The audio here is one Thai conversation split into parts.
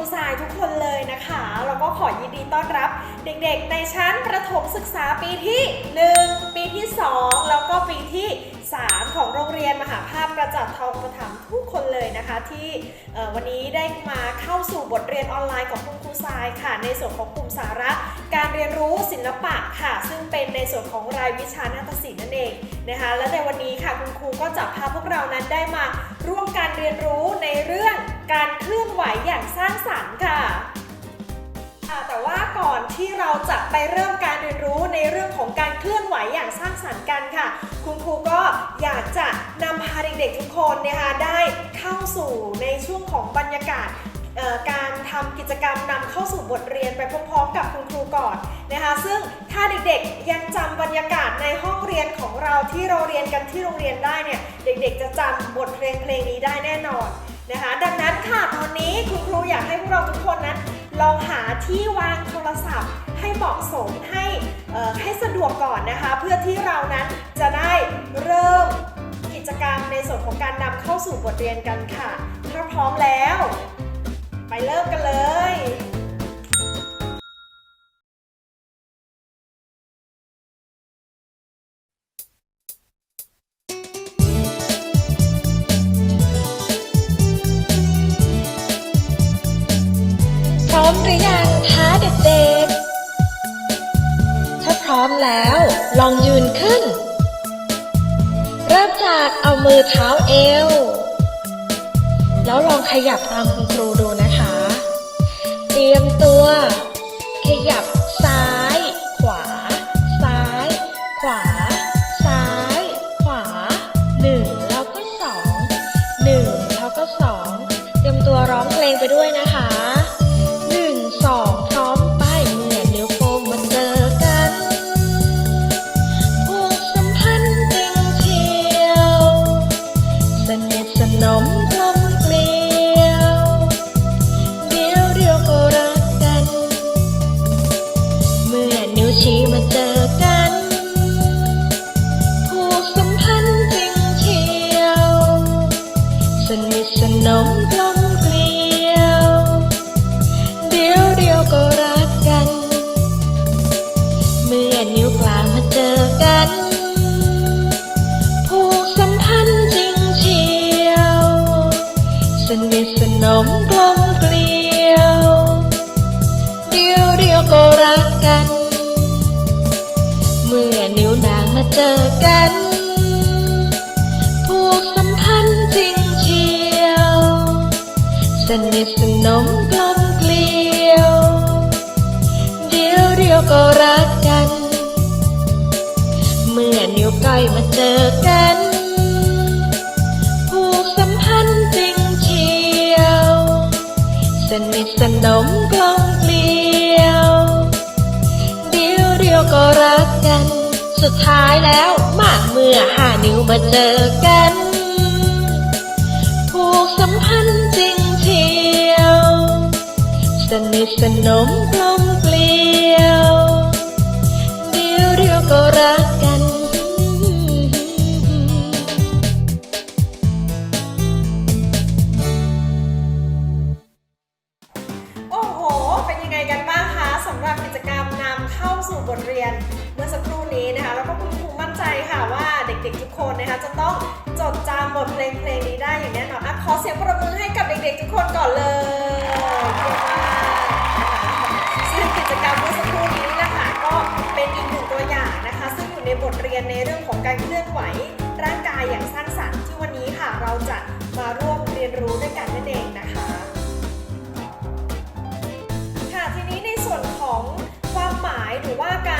รูทรายทุกคนเลยนะคะ แล้วก็ขอยินดีต้อนรับเด็กๆ ในชั้นประถมศึกษาปีที่ 1 ปีที่ 2 แล้วก็ปีที่ 3 ของโรงเรียนมหาภาพกระจัดทองประถมทุกคนเลยนะคะ ที่วันนี้ได้มาเข้าสู่บทเรียนออนไลน์ของคุณครูทรายค่ะ ในส่วนของกลุ่มสาระ การเรียนรู้ศิลปะค่ะ ซึ่งเป็นในส่วนของรายวิชานาฏศิลป์นั่นเองนะคะ และในวันนี้ค่ะคุณครูก็จะพาพวกเรานั้นได้มาร่วมการเรียนรู้ในเรื่องการเคลื่อนไหวอย่างสร้างสรรค์ค่ะค่ะแต่ว่าก่อนที่เราจะไปเริ่มการเรียนรู้ในเรื่องของการเคลื่อนไหวอย่างสร้างสรรค์กันค่ะ คุณครูก็อยากจะนำพาเด็กๆทุกคนนะคะได้เข้าสู่ในช่วงของบรรยากาศการทำกิจกรรมนำเข้าสู่บทเรียนไปพร้อมๆ กับคุณครูก่อนนะคะ ซึ่งถ้าเด็กๆยังจำบรรยากาศในห้องเรียนของเราที่เราเรียนกันที่โรงเรียนได้เนี่ยเด็กๆ จะจำบทเพลงเพลงนี้ได้แน่นอนนะคะ ดังนั้นค่ะตอนนี้คุณครูอยากให้พวกเราทุกคนนั้นลองหาที่วางโทรศัพท์ให้เหมาะสมให้ให้ วกก่อนนะคะ เพื่อที่เรานั้นจะได้เริ่มกิจกรรมในส่วนของการนำเข้าสู่บทเรียนกันค่ะ ถ้าพร้อมแล้ว ไปเริ่มกันเลยพร้อมหรือยังคะเด็ก ร้อมแล้ว ลองยืนขึ้น เริ่มจากเอามือเท้าเอว แล้วลองขยับตามคุณครูดูนะคะ เตรียมตัว ขยับ นิ สนิทสนมกลมเกลียว เดียวเดียวก็รักกัน สุดท้ายแล้วมาเมื่อห้านิ้วมาเจอกัน ผูกสัมพันธ์จริงเชียวสนิทสนมกลมเกลียว เดียวเดียวก็รัก ด็กๆทุกคนก่อนเลยซึ่งกิจกรรมเมื่อสักครู่นี้นะคะก็เป็นอีกหนึ่งตัวอย่างนะคะ ซึ่งอยู่ในบทเรียนในเรื่องของการเคลื่อนไหว ร่างกายอย่างสร้างสรรค์ที่วันนี้ค่ะ เราจะมาร่วมเรียนรู้ด้วยกันนั่นเองนะคะค่ะทีนี้ในส่วนของความหมายหรือว่าการ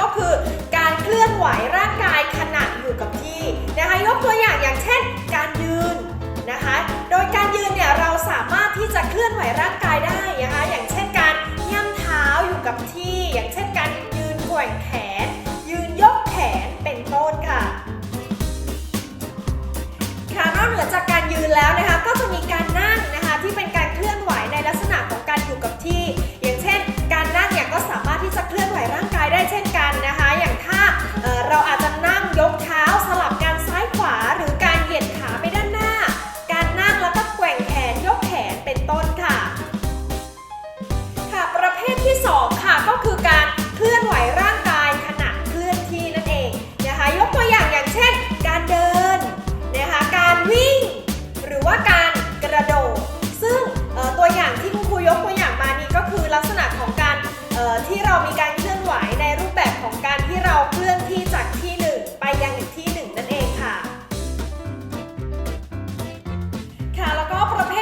ก็คือการเคลื่อนไหวร่างกาย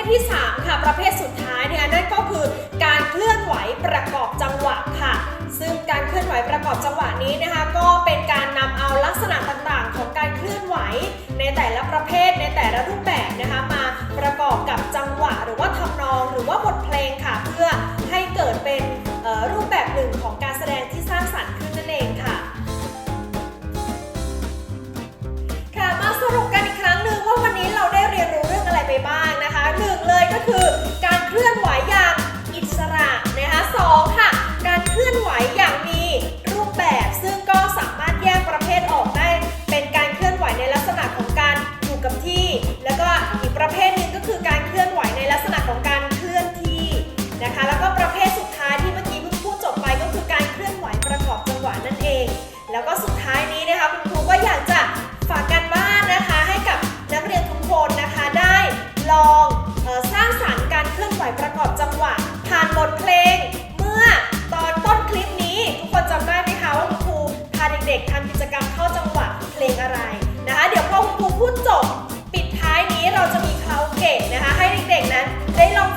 ทที่ 3 ค่ะ ประเภทสุดท้ายเนี่ยนั่นก็คือการเคลื่อนไหวประกอบจังหวะค่ะ ซึ่งการเคลื่อนไหวประกอบจังหวะนี้นะคะ ก็เป็นการนำเอาลักษณะต่างๆ ของการเคลื่อนไหวในแต่ละประเภทในแต่ละรูปแบบนะคะ มาประกอบกับจังหวะ หรือว่าทำนองหรือว่าบทเพลงค่ะ เพื่อให้เกิดเป็นรูปแบบหนึ่งของการแสดงที่ ประเภท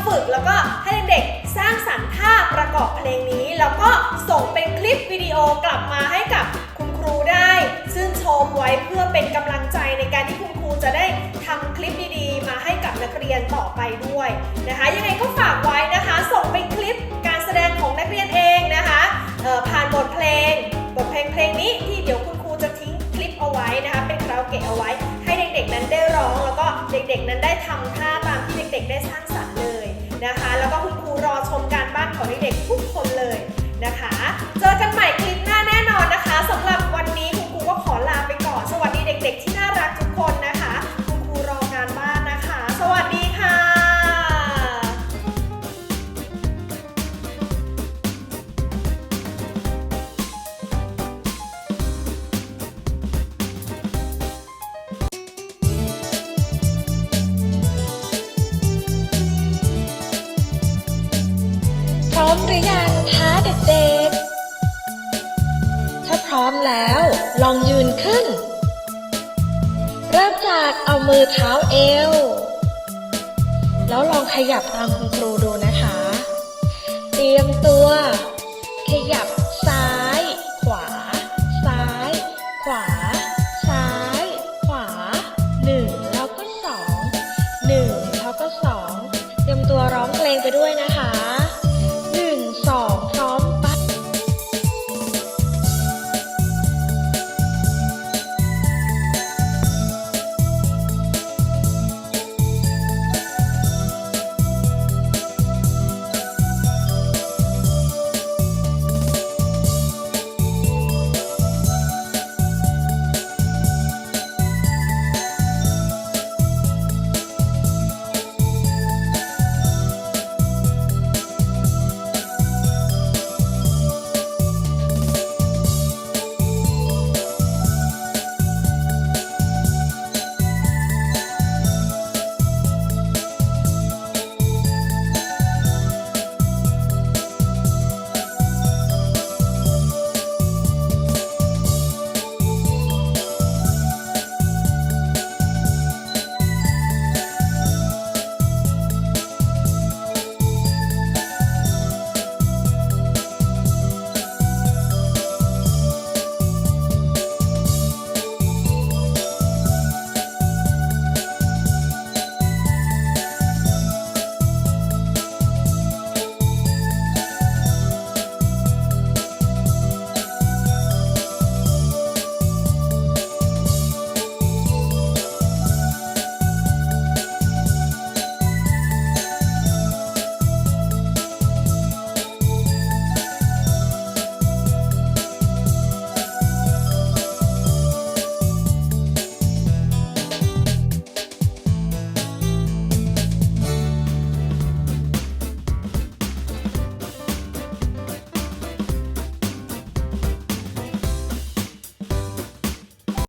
ฝึกแล้วก็ให้เด็กๆสร้างสรรค์ท่าประกอบเพลงนี้ แล้วก็ส่งเป็นคลิปวิดีโอกลับมาให้กับคุณครูได้ชื่นชมไว้เพื่อเป็นกำลังใจในการที่คุณครูจะได้ทำคลิปดีๆ มาให้กับนักเรียนต่อไปด้วยนะคะ ยังไงก็ฝากไว้นะคะ ส่งเป็นคลิปการแสดงของนักเรียนเองนะคะผ่านบทเพลงบทเพลงเพลงนี้ที่เดี๋ยวคุณครูจะทิ้งคลิปเอาไว้นะคะ เป็นคาราโอเกะเอาไว้ ให้เด็กๆนั้นได้ร้อง แล้วก็เด็กๆนั้นได้ทำท่าตามที่เด็กๆ ได้สร้างสรรค์เลย นะคะ แล้วก็คุณ มหรือยังคะเด็กๆ ถ้าพร้อมแล้วลองยืนขึ้น เริ่มจากเอามือเท้าเอว แล้วลองขยับตามคุณครูดูนะคะ เตรียมตัว ขยับ